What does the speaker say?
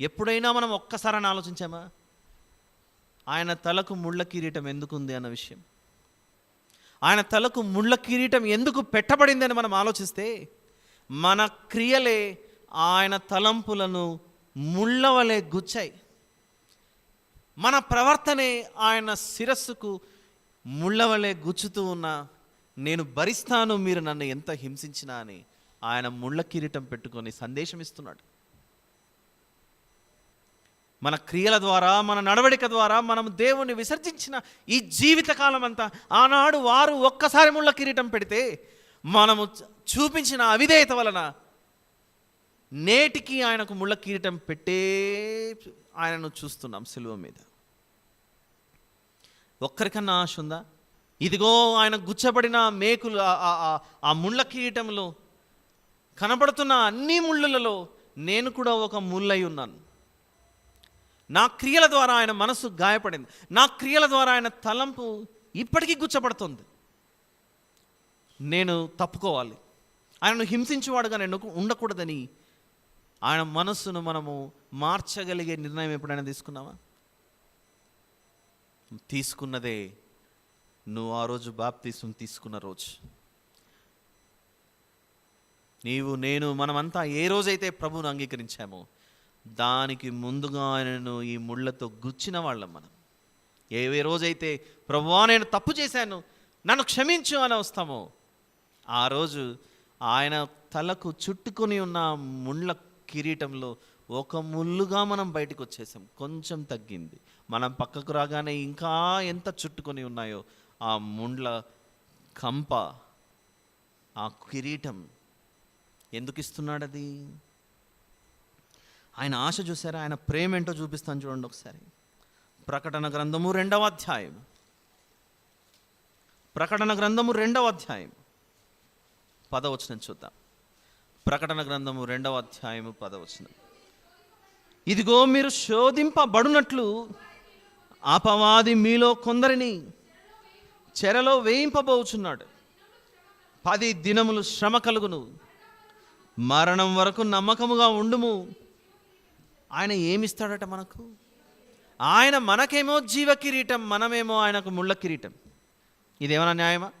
ఎప్పుడైనా మనం ఒక్కసారని ఆలోచించామా? ఆయన తలకు ముళ్ళ కిరీటం ఎందుకుంది అన్న విషయం. ఆయన తలకు ముళ్ళ కిరీటం ఎందుకు పెట్టబడిందని మనం ఆలోచిస్తే మన క్రియలే ఆయన తలంపులను ముళ్ళవలే గుచ్చాయి. మన ప్రవర్తనే ఆయన శిరస్సుకు ముళ్ళవలే గుచ్చుతూ ఉన్న నేను భరిస్తాను మీరు నన్ను ఎంత హింసించినా అని ఆయన ముళ్ళ కిరీటం పెట్టుకొని సందేశం ఇస్తున్నాడు. మన క్రియల ద్వారా మన నడవడిక ద్వారా మనం దేవుణ్ణి విసర్జించిన ఈ జీవితకాలం అంతా ఆనాడు వారు ఒక్కసారి ముళ్ళ కిరీటం పెడితే మనము చూపించిన అవిధేయత వలన నేటికి ఆయనకు ముళ్ళ కిరీటం పెట్టే ఆయనను చూస్తున్నాం సిలువ మీద. ఒక్కరికన్నా ఆశ ఉందా? ఇదిగో ఆయన గుచ్చబడిన మేకులు ఆ- ముళ్ళ కిరీటంలో కనబడుతున్న అన్ని ముళ్ళులలో నేను కూడా ఒక ముళ్ళై ఉన్నాను. నా క్రియల ద్వారా ఆయన మనసు గాయపడింది. నా క్రియల ద్వారా ఆయన తలంపు ఇప్పటికీ గుచ్చబడుతుంది. నేను తప్పుకోవాలి. ఆయనను హింసించేవాడుగా నేను ఉండకూడదని ఆయన మనస్సును మనము మార్చగలిగే నిర్ణయం ఎప్పుడైనా తీసుకున్నావా? తీసుకున్నదే నువ్వు ఆ రోజు బాప్తీసం తీసుకున్న రోజు. నీవు నేను మనమంతా ఏ రోజైతే ప్రభువును అంగీకరించామో దానికి ముందుగా ఆయనను ఈ ముళ్ళతో గుచ్చిన వాళ్ళం మనం. ఏ రోజైతే ప్రభువా నేను తప్పు చేశాను నన్ను క్షమించు అని వస్తామో ఆ రోజు ఆయన తలకు చుట్టుకొని ఉన్న ముళ్ళ కిరీటంలో ఒక ముళ్ళుగా మనం బయటకు వచ్చేసాం కొంచెం తగ్గింది. మనం పక్కకు రాగానే ఇంకా ఎంత చుట్టుకొని ఉన్నాయో ఆ ముండ్ల కంప ఆ కిరీటం ఎందుకు ఇస్తున్నాడు అది ఆయన ఆశ చూసారా? ఆయన ప్రేమ ఏంటో చూపిస్తాను చూడండి ఒకసారి. ప్రకటన గ్రంథము రెండవ అధ్యాయం. ప్రకటన గ్రంథము రెండవ అధ్యాయం. పదవచనం చూద్దాం. ప్రకటన గ్రంథము రెండవ అధ్యాయము పదవచనం. ఇదిగో మీరు శోధింపబడునట్లు అపవాది మీలో కొందరిని చెరలో వేయింపబోచున్నాడు. పది దినములు శ్రమ కలుగును. మరణం వరకు నమ్మకముగా ఉండుము. ఆయన ఏమిస్తాడట మనకు? ఆయన మనకేమో జీవ కిరీటం మనమేమో ఆయనకు ముళ్ళ కిరీటం. ఇదేమన్నా న్యాయమా?